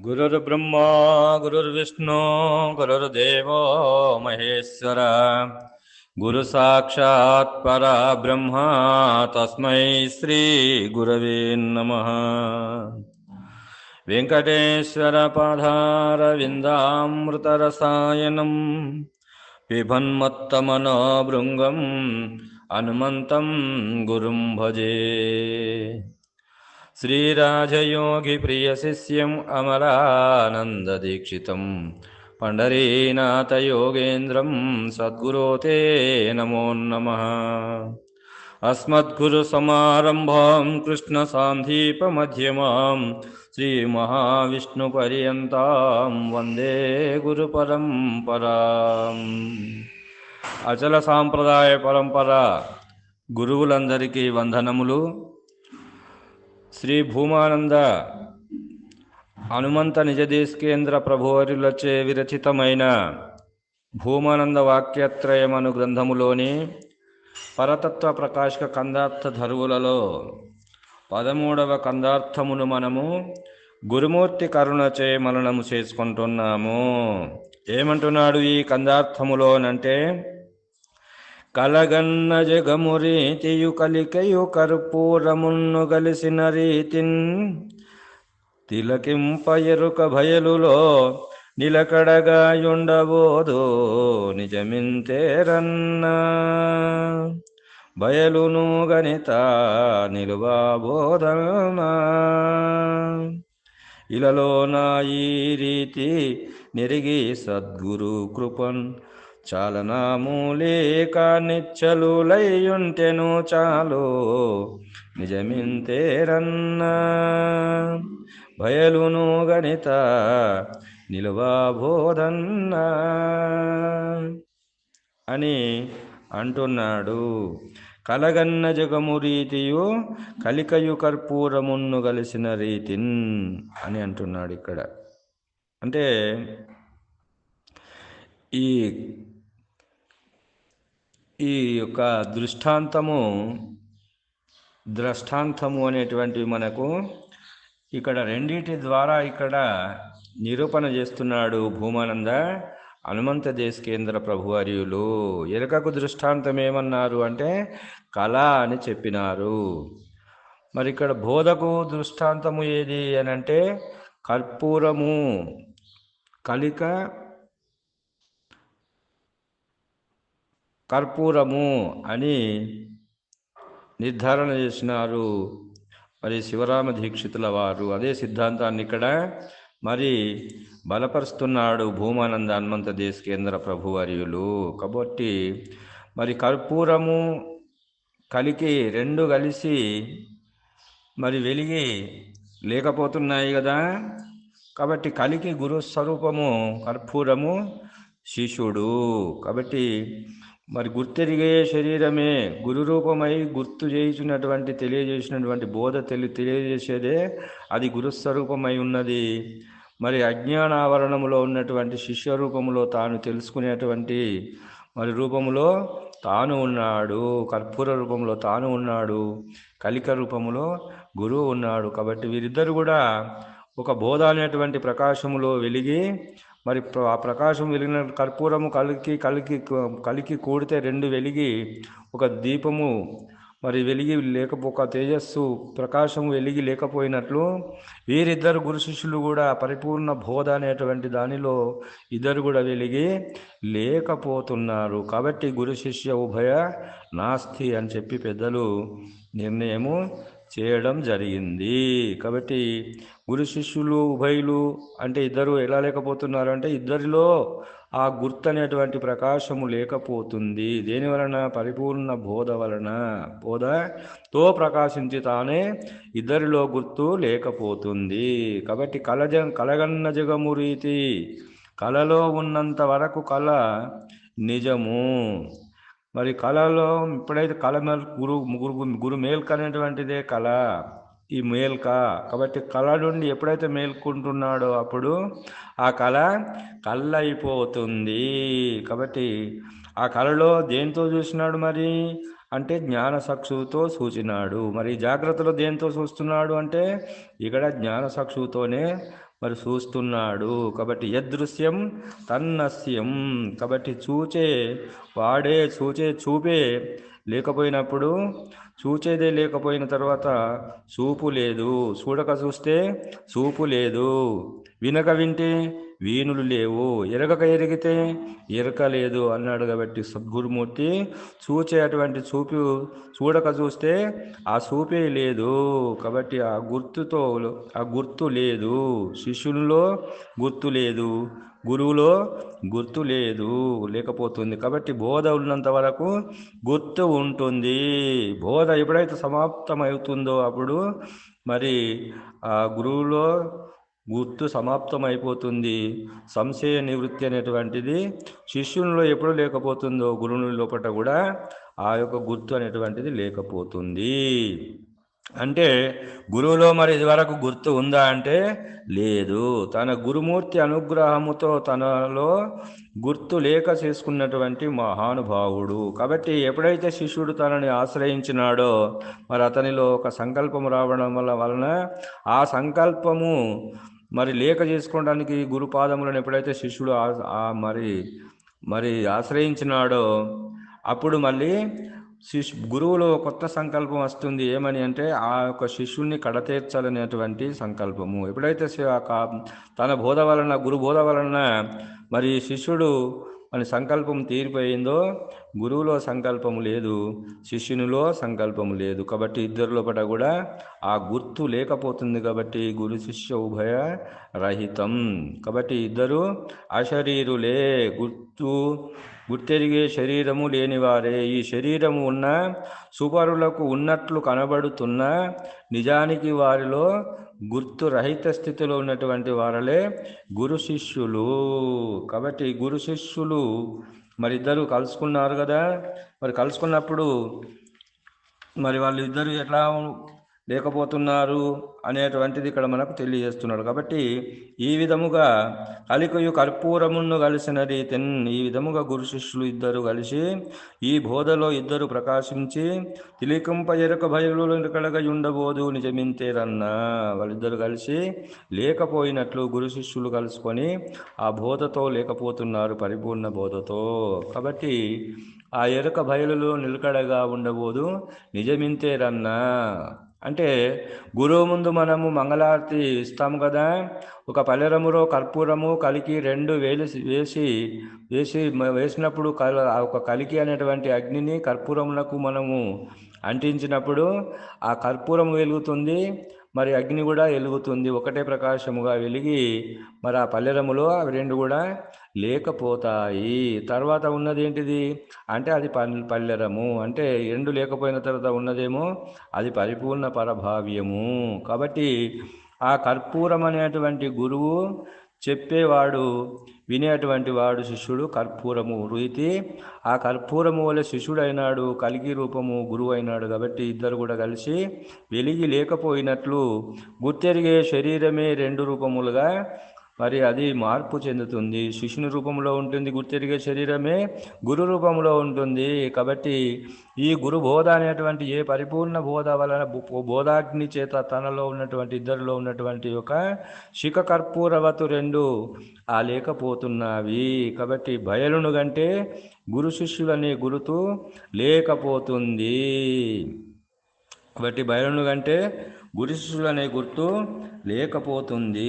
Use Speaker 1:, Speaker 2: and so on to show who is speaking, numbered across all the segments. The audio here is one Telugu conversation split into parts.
Speaker 1: गुरुर्ब्रह्मा, गुरुर्विष्णु, गुरुर्देवो महेश्वर। गुरुसाक्षात् परा ब्रह्म तस्मै श्रीगुरवे नमः। वेङ्कटेश्वरपादारविन्दामृतरसायनम् पिबन्मत्तमनोभृङ्गम्, हनुमन्तं गुरुं भजे। శ్రీరాజయోగి ప్రియ శిష్యం అమలానందీక్షితం పండరీనాథయోగేంద్రం సద్గురో నమో నమ అస్మద్గురుసమారంభాం కృష్ణసాంధీపమధ్యమాం శ్రీమహావిష్ణుపర్యంతం వందే గురుపరంపరాం అచల సాంప్రదాయ పరంపర గురువులందరికీ వందనములు। శ్రీ భూమానంద హనుమంత నిజదేశకేంద్ర ప్రభువరులచే విరచితమైన భూమానంద వాక్యత్రయమను గ్రంథములోని పరతత్వ ప్రకాశక కందార్థ ధరువులలో పదమూడవ కందార్థమును మనము గురుమూర్తి కరుణచే మననము చేసుకుంటున్నాము. ఏమంటున్నాడు ఈ కందార్థములోనంటే కలగన్న జగము రీతియు కలికయు కర్పూరమున్ను గలిసిన రీతిన్ తిలకింప ఎరుక భయలులో నిలకడగాయుండబోదు నిజమింతేరన్నా. బయలును గణిత నిలువబోధనా ఇలలో నా ఈ రీతి నెరిగి సద్గురు కృపన్ చాలనాము లేక నిచ్చలులయ్యుంటెను చాలు. నిజమింతేరన్నా. భయలును గణిత నిలువబోధన్నా. అని అంటున్నాడు. కలగన్న జగము రీతియు కలికయు కర్పూరమున్ను కలిసిన రీతిన్ అని అంటున్నాడు ఇక్కడ. అంటే ఈ ఈ యొక్క దృష్టాంతము ద్రష్టాంతము అనేటువంటివి మనకు ఇక్కడ రెండింటి ద్వారా ఇక్కడ నిరూపణ చేస్తున్నాడు భూమానంద హనుమంత దేశకేంద్ర ప్రభువర్యులు. ఎరకకు దృష్టాంతం ఏమన్నారు అంటే కళ అని చెప్పినారు. మరి ఇక్కడ బోధకు దృష్టాంతము ఏది అని అంటే కర్పూరము కలిక కర్పూరము అని నిర్ధారణ చేసినారు. మరి శివరామ దీక్షితుల వారు అదే సిద్ధాంతాన్ని ఇక్కడ మరి బలపరుస్తున్నాడు భూమానంద హనుమంత దేశకేంద్ర ప్రభువర్యులు కాబట్టి మరి కర్పూరము కలికి రెండు కలిసి మరి వెలిగి లేకపోతున్నాయి కదా. కాబట్టి కలికి గురు స్వరూపము కర్పూరము శిష్యుడు. కాబట్టి మరి గుర్తెరిగే శరీరమే గురు రూపమై గుర్తు చేసినటువంటి తెలియజేసినటువంటి బోధ తెలి తెలియజేసేదే అది గురుస్వరూపమై ఉన్నది. మరి అజ్ఞానావరణములో ఉన్నటువంటి శిష్య రూపములో తాను తెలుసుకునేటువంటి మరి రూపములో తాను ఉన్నాడు కర్పూర రూపంలో తాను ఉన్నాడు కలిక రూపములో గురువు ఉన్నాడు. కాబట్టి వీరిద్దరు కూడా ఒక బోధ అనేటువంటి ప్రకాశములో వెలిగి మరి ఆ ప్రకాశం వెలిగిన కర్పూరము కలికి కలికి కలికి కూడితే రెండు వెలిగి ఒక దీపము మరి వెలిగి లేకపో ఒక తేజస్సు ప్రకాశం వెలిగి లేకపోయినట్లు వీరిద్దరు గురు శిష్యులు కూడా పరిపూర్ణ బోధ అనేటువంటి దానిలో ఇద్దరు కూడా వెలిగి లేకపోతున్నారు. కాబట్టి గురు శిష్య ఉభయ నాస్తి అని చెప్పి పెద్దలు నిర్ణయము చేయడం జరిగింది. కాబట్టి గురు శిష్యులు ఉభయులు అంటే ఇద్దరు ఎలా లేకపోతున్నారు అంటే ఇద్దరిలో ఆ గుర్తు అనేటువంటి ప్రకాశము లేకపోతుంది. దేని వలన? పరిపూర్ణ బోధ వలన. బోధతో ప్రకాశించి తానే ఇద్దరిలో గుర్తు లేకపోతుంది. కాబట్టి కలజ కలగన్న జగము రీతి కళలో ఉన్నంత వరకు కళ నిజము. మరి కళలో ఎప్పుడైతే కళ మేలు గురు గురు గురు మేల్క అనేటువంటిదే కళ. ఈ మేల్క. కాబట్టి కళ నుండి ఎప్పుడైతే మేల్కుంటున్నాడో అప్పుడు ఆ కళ కళ్ళైపోతుంది. కాబట్టి ఆ కళలో దేంతో చూసినాడు మరి? అంటే జ్ఞాన చక్షువుతో సూచినాడు. మరి జాగ్రత్తలో దేంతో చూస్తున్నాడు అంటే ఇక్కడ జ్ఞానశాక్షువుతోనే మరి చూస్తున్నాడు కాబట్టి యదృశ్యం తన్నస్యం. కాబట్టి చూచే వాడే చూచే చూపే లేకపోయినప్పుడు చూచేదే లేకపోయిన తర్వాత చూపు లేదు. చూడక చూస్తే చూపు లేదు. వినక వింటే వీణులు లేవు. ఎరగక ఎరిగితే ఎరక లేదు అన్నాడు కాబట్టి సద్గురుమూర్తి చూచేటువంటి చూపు చూడక చూస్తే ఆ చూపే లేదు కాబట్టి ఆ గుర్తుతో ఆ గుర్తు లేదు. శిష్యునిలో గుర్తు లేదు. గురువులో గుర్తు లేదు. లేకపోతుంది కాబట్టి బోధ ఉన్నంత వరకు గుర్తు ఉంటుంది. బోధ ఎప్పుడైతే సమాప్తమవుతుందో అప్పుడు మరి ఆ గురువులో గుర్తు సమాప్తమైపోతుంది. సంశయ నివృత్తి అనేటువంటిది శిష్యునిలో ఎప్పుడు లేకపోతుందో గురువుని లోపల కూడా ఆ యొక్క గుర్తు అనేటువంటిది లేకపోతుంది. అంటే గురువులో మరి ఇదివరకు గుర్తు ఉందా అంటే లేదు. తన గురుమూర్తి అనుగ్రహముతో తనలో గుర్తు లేక చేసుకున్నటువంటి మహానుభావుడు. కాబట్టి ఎప్పుడైతే శిష్యుడు తనని ఆశ్రయించినాడో మరి అతనిలో ఒక సంకల్పం రావడం వల్ల వలన ఆ సంకల్పము మరి లేక చేసుకోవడానికి గురుపాదములను ఎప్పుడైతే శిష్యుడు మరి మరి ఆశ్రయించినాడో అప్పుడు మళ్ళీ శిష్ గురువులో కొత్త సంకల్పం వస్తుంది. ఏమని అంటే ఆ యొక్క శిష్యుణ్ణి కడతీర్చాలనేటువంటి సంకల్పము. ఎప్పుడైతే తన బోధ వలన గురు బోధ వలన మరి శిష్యుడు మన సంకల్పం తీరిపోయిందో గురువులో సంకల్పం లేదు శిష్యునిలో సంకల్పం లేదు. కాబట్టి ఇద్దరు లోపల కూడా ఆ గుర్తు లేకపోతుంది కాబట్టి గురు శిష్య ఉభయ రహితం. కాబట్టి ఇద్దరు అశరీరులే గుర్తు గుర్తెరిగే శరీరము లేనివారే. ఈ శరీరము ఉన్న సుపరులకు ఉన్నట్లు కనబడుతున్న నిజానికి వారిలో గుర్తు రహిత స్థితిలో ఉన్నటువంటి వారలే గురు శిష్యులు. కాబట్టి గురు శిష్యులు మరి ఇద్దరు కలుసుకున్నారు కదా. మరి కలుసుకున్నప్పుడు మరి వాళ్ళు ఇద్దరు ఎట్లా లేకపోతున్నారు అనేటువంటిది ఇక్కడ మనకు తెలియజేస్తున్నాడు. కాబట్టి ఈ విధముగా కలికయు కర్పూరమును కలిసిన రీతిన్ ఈ విధముగా గురు శిష్యులు ఇద్దరు కలిసి ఈ బోధలో ఇద్దరు ప్రకాశించి తిలికంప ఎరక భయలు కడగ ఉండబోదు నిజమింతేరన్నా వాళ్ళిద్దరు కలిసి లేకపోయినట్లు గురు శిష్యులు కలుసుకొని ఆ బోధతో లేకపోతున్నారు పరిపూర్ణ బోధతో. కాబట్టి ఆ ఎరుక బయలులో నిలకడగా ఉండబోదు నిజమింతేరన్నా అంటే గురువు ముందు మనము మంగళారతి ఇస్తాము కదా. ఒక పల్లెరములో కర్పూరము కలికి రెండు వేలు వేసి వేసి వేసినప్పుడు కల ఒక కలికి అనేటువంటి అగ్నిని కర్పూరములకు మనము అంటించినప్పుడు ఆ కర్పూరం వెలుగుతుంది. మరి అగ్ని కూడా వెలుగుతుంది. ఒకటే ప్రకాశముగా వెలిగి మరి ఆ పల్లెరములో అవి రెండు కూడా లేకపోతాయి. తర్వాత ఉన్నది ఏంటిది? అంటే అది పల్లెరము. అంటే రెండు లేకపోయిన తర్వాత ఉన్నదేమో? అది పరిపూర్ణ పరభావ్యము. కాబట్టి ఆ కర్పూరం అనేటువంటి గురువు చెప్పేవాడు వినేటువంటి వాడు శిష్యుడు కర్పూరము రుయితి. ఆ కర్పూరము వల్ల శిష్యుడైనాడు కలిగి రూపము గురువు అయినాడు కాబట్టి ఇద్దరు కూడా కలిసి వెలిగి లేకపోయినట్లు గుర్తెరిగే శరీరమే రెండు రూపములుగా మరి అది మార్పు చెందుతుంది. శిష్యుని రూపంలో ఉంటుంది గుర్తెరిగే శరీరమే గురు రూపంలో ఉంటుంది. కాబట్టి ఈ గురు బోధ అనేటువంటి ఏ పరిపూర్ణ బోధ వలన బోధాగ్ని చేత తనలో ఉన్నటువంటి ఇద్దరిలో ఉన్నటువంటి ఒక శిఖ కర్పూరవతు రెండు ఆ లేకపోతున్నవి. కాబట్టి బయలును కంటే గురు శిష్యులనే గురుతు లేకపోతుంది. కాబట్టి బయలును కంటే గురు అనే గుర్తు లేకపోతుంది.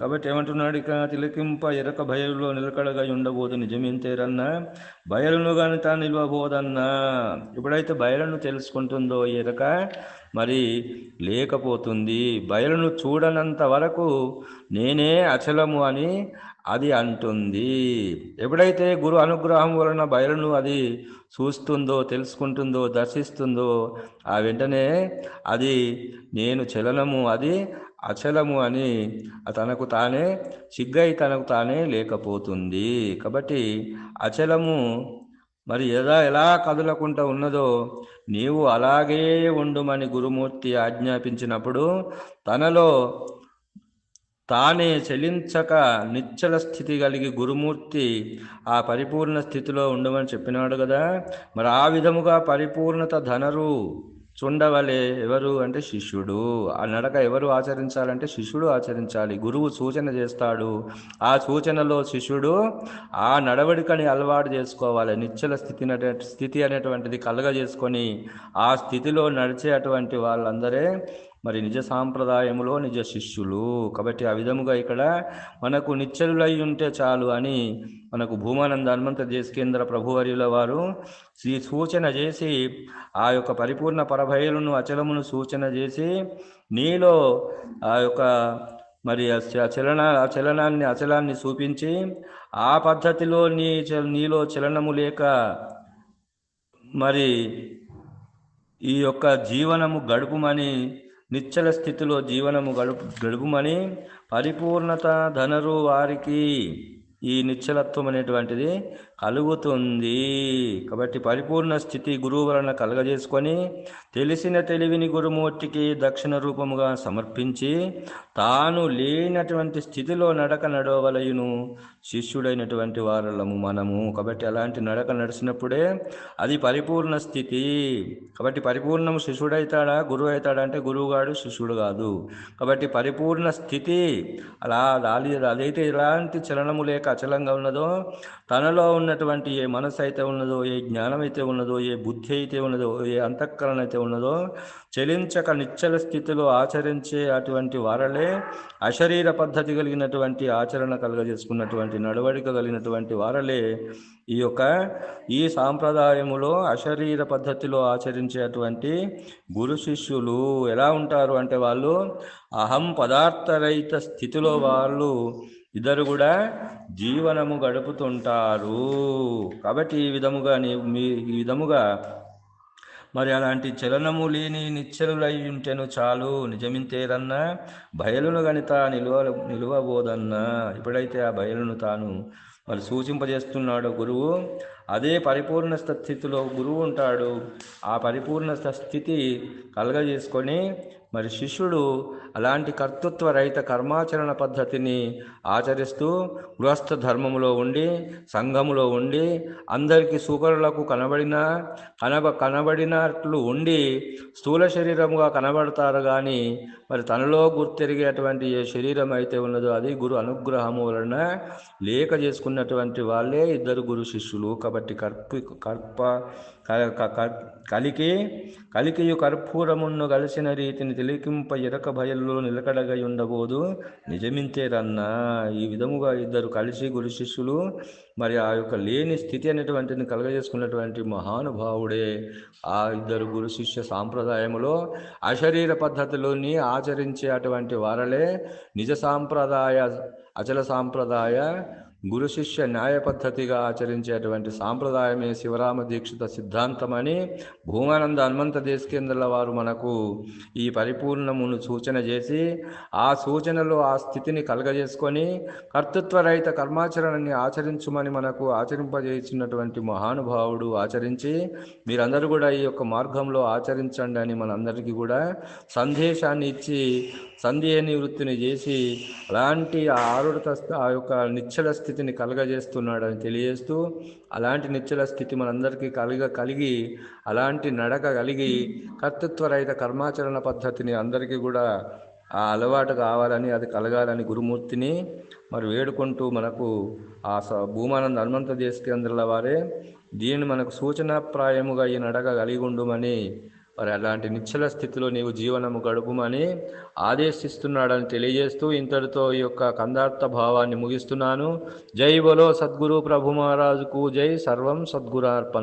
Speaker 1: కాబట్టి ఏమంటున్నాడు ఇక తిలకింప ఎరక బయలులో నిలకడగా ఉండబోదు నిజమేంతేరన్నా? బయలును కానీ తాను నిలవబోదన్నా? ఎప్పుడైతే బయలను తెలుసుకుంటుందో ఎరక మరి లేకపోతుంది. బయలును చూడనంత వరకు నేనే అచలము అని అది అంటుంది. ఎప్పుడైతే గురు అనుగ్రహం వలన బయలును అది చూస్తుందో తెలుసుకుంటుందో దర్శిస్తుందో ఆ వెంటనే అది నేను చలనము అది అచలము అని తనకు తానే సిగ్గై తనకు తానే లేకపోతుంది. కాబట్టి అచలము మరి ఎలా ఎలా కదలకుండా ఉన్నదో నీవు అలాగే ఉండుమని గురుమూర్తి ఆజ్ఞాపించినప్పుడు తనలో తానే చలించక నిశ్చల స్థితి కలిగి గురుమూర్తి ఆ పరిపూర్ణ స్థితిలో ఉండమని చెప్పినాడు కదా. మరి ఆ విధముగా పరిపూర్ణత ధనరు. చుండవలే ఎవరు అంటే శిష్యుడు. ఆ నడక ఎవరు ఆచరించాలంటే శిష్యుడు ఆచరించాలి. గురువు సూచన చేస్తాడు. ఆ సూచనలో శిష్యుడు ఆ నడవడికని అలవాటు చేసుకోవాలి. నిశ్చల స్థితి స్థితి అనేటువంటిది కలగజేసుకొని ఆ స్థితిలో నడిచే అటువంటి వాళ్ళందరే మరి నిజ సాంప్రదాయములో నిజ శిష్యులు. కాబట్టి ఆ విధముగా ఇక్కడ మనకు నిశ్చలులై ఉంటే చాలు అని మనకు భూమానంద హనుమంత దేశకేంద్ర ప్రభువర్యుల వారు ఈ సూచన చేసి ఆ యొక్క పరిపూర్ణ పరభయలను అచలమును సూచన చేసి నీలో ఆ యొక్క మరి చ- చలన ఆ చలనాన్ని అచలాన్ని చూపించి ఆ పద్ధతిలో నీ నీలో చలనము లేక మరి ఈ యొక్క జీవనము గడుపుమని నిశ్చల స్థితిలో జీవనము గడుపు గడుపుమని పరిపూర్ణత ధనరు వారికి. ఈ నిశ్చలత్వం అనేటువంటిది కలుగుతుంది. కాబట్టి పరిపూర్ణ స్థితి గురువు వలన కలగజేసుకొని తెలిసిన తెలివిని గురుమూర్తికి దక్షిణ రూపముగా సమర్పించి తాను లేనటువంటి స్థితిలో నడక నడవలయును. శిష్యుడైనటువంటి వారలము మనము. కాబట్టి అలాంటి నడక నడిచినప్పుడే అది పరిపూర్ణ స్థితి. కాబట్టి పరిపూర్ణము శిష్యుడైతాడా గురువు అవుతాడా అంటే గురువుగాడు శిష్యుడు కాదు. కాబట్టి పరిపూర్ణ స్థితి అలా అదైతే ఎలాంటి చలనము లేక అచలంగా ఉన్నదో తనలో ఉన్న ఉన్నటువంటి ఏ మనసు అయితే ఉన్నదో ఏ జ్ఞానం అయితే ఉన్నదో ఏ బుద్ధి అయితే ఉన్నదో ఏ అంతఃకరణ అయితే ఉన్నదో చలించక నిశ్చల స్థితిలో ఆచరించే అటువంటి వారలే అశరీర పద్ధతి కలిగినటువంటి ఆచరణ కలుగజేసుకున్నటువంటి నడవడిక కలిగినటువంటి వారలే ఈ యొక్క ఈ సాంప్రదాయములో అశరీర పద్ధతిలో ఆచరించేటువంటి గురు శిష్యులు ఎలా ఉంటారు అంటే వాళ్ళు అహం పదార్థరహిత స్థితిలో వాళ్ళు ఇద్దరు కూడా జీవనము గడుపుతుంటారు. కాబట్టి ఈ విధముగా మీ ఈ విధముగా మరి అలాంటి చలనము లేని నిశ్చలులై ఉంటేను చాలు. నిజమింతేరన్నా బయలును గణిత నిలువ నిలువబోదన్నా. ఎప్పుడైతే ఆ బయలును తాను మరి సూచింపజేస్తున్నాడు గురువు. అదే పరిపూర్ణ స్థితిలో గురువు ఉంటాడు. ఆ పరిపూర్ణ స్థితి కలగజేసుకొని మరి శిష్యుడు అలాంటి కర్తృత్వ రహిత కర్మాచరణ పద్ధతిని ఆచరిస్తూ గృహస్థ ధర్మములో ఉండి సంఘములో ఉండి అందరికీ సూపరులకు కనబడిన కనబ కనబడినట్లు ఉండి స్థూల శరీరముగా కనబడతారు కానీ మరి తనలో గుర్తెరిగేటువంటి ఏ శరీరం అయితే ఉన్నదో అది గురు అనుగ్రహము వలన లేక చేసుకున్నటువంటి వాళ్ళే ఇద్దరు గురు శిష్యులు. కాబట్టి కర్ప కర్ప కలికి కలికియు కర్పూరమును కలిసిన రీతిని తెలికింప ఎరక భయల్లో నిలకడగా ఉండబోదు నిజమింతేరన్నా ఈ విధముగా ఇద్దరు కలిసి గురు శిష్యులు మరి ఆ యొక్క లేని స్థితి అనేటువంటిని కలగజేసుకున్నటువంటి మహానుభావుడే ఆ ఇద్దరు గురు శిష్య సాంప్రదాయములో అశరీర పద్ధతిలోని ఆచరించే అటువంటి వారలే నిజ సాంప్రదాయ అచల సాంప్రదాయ గురు శిష్య న్యాయ పద్ధతిగా ఆచరించేటువంటి సాంప్రదాయమే శివరామ దీక్షిత సిద్ధాంతమని భూమానంద హనుమంత దేశకేంద్రుల వారు మనకు ఈ పరిపూర్ణమును సూచన చేసి ఆ సూచనలో ఆ స్థితిని కలగజేసుకొని కర్తృత్వరహిత కర్మాచరణని ఆచరించుమని మనకు ఆచరింపజేసినటువంటి మహానుభావుడు ఆచరించి మీరందరూ కూడా ఈ యొక్క మార్గంలో ఆచరించండి అని మనందరికీ కూడా సందేశాన్ని ఇచ్చి సందేహ నివృత్తిని చేసి అలాంటి ఆ ఆరుడత ఆ యొక్క నిశ్చల స్థితిని అని తెలియజేస్తూ అలాంటి నిశ్చల స్థితి మనందరికీ కలిగ కలిగి అలాంటి నడక కలిగి కర్తృత్వరహిత కర్మాచరణ పద్ధతిని అందరికీ కూడా ఆ అలవాటు కావాలని అది కలగాలని గురుమూర్తిని మరి వేడుకుంటూ మనకు ఆ స భూమానంద హనుమంత దేశకేంద్రుల వారే దీన్ని మనకు సూచనాప్రాయముగా ఈ నడక కలిగి ఉండమని మరి అలాంటి నిశ్చల స్థితిలో నీవు జీవనము గడుపుమని ఆదేశిస్తున్నాడని తెలియజేస్తూ ఇంతటితో ఈ యొక్క కందార్థ భావాన్ని ముగిస్తున్నాను. జై బలో సద్గురు ప్రభు మహారాజుకు జై. సర్వం సద్గురార్పణం.